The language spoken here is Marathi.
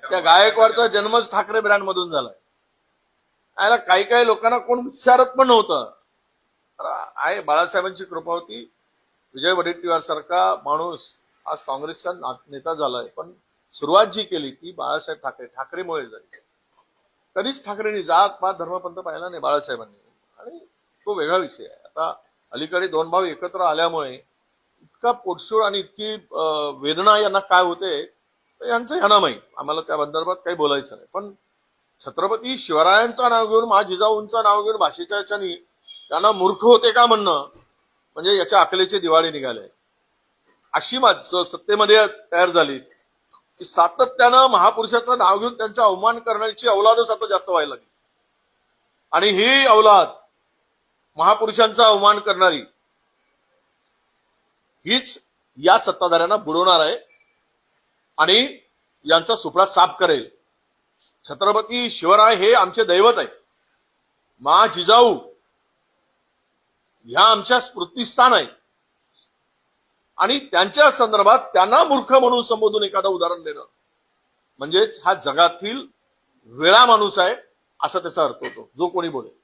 त्या गायकवाडचा जन्मच ठाकरे ब्रँड मधून झालाय. याला काही काही लोकांना कोण विचारत पण नव्हतं. आहे बाळासाहेबांची कृपा होती. विजय वडेट्टीवार सारखा माणूस आज काँग्रेसचा नेता झालाय. पण सुरुवात जी केली ती बाळासाहेब ठाकरे ठाकरेमुळे झाली. कधीच ठाकरेंनी जात पात धर्मपंथ पाहिला नाही बाळासाहेबांनी. आणि तो वेगळा विषय आहे. आता अलीकडे दोन भाऊ एकत्र आल्यामुळे इतका पोटसूळ आणि इतकी वेदना यांना काय होते यांचं यांना आम्हाला त्या संदर्भात काही बोलायचं नाही. पण छत्रपती शिवरायांचं नाव घेऊन मा जिजाऊंचं नाव घेऊन भाषेच्या याच्यानी त्यांना मूर्ख होते का म्हणणं? म्हणजे याच्या अकलेचे दिवाळे निघाले. अशी माणसं सत्तेमध्ये तयार झाली. की सातत्यानं महापुरुषाचं नाव घेऊन त्यांचा अवमान करण्याची अवलादच आता जास्त व्हायला लागली. आणि ही अवलाद महापुरुषांचा अवमान करणारी हीच या सत्ताधाऱ्यांना बुडवणार आहे. आणि यांचा सुपडा साफ करेल. छत्रपती शिवराय हे आमचे दैवत आहे मा जिजाऊ ह्या आमच्या स्मृतीस्थान आहे आणि त्यांच्या संदर्भात त्यांना मूर्ख म्हणून संबोधून एखादं उदाहरण देणं. म्हणजेच हा जगातील वेळा माणूस आहे असा त्याचा अर्थ होतो. जो कोणी बोले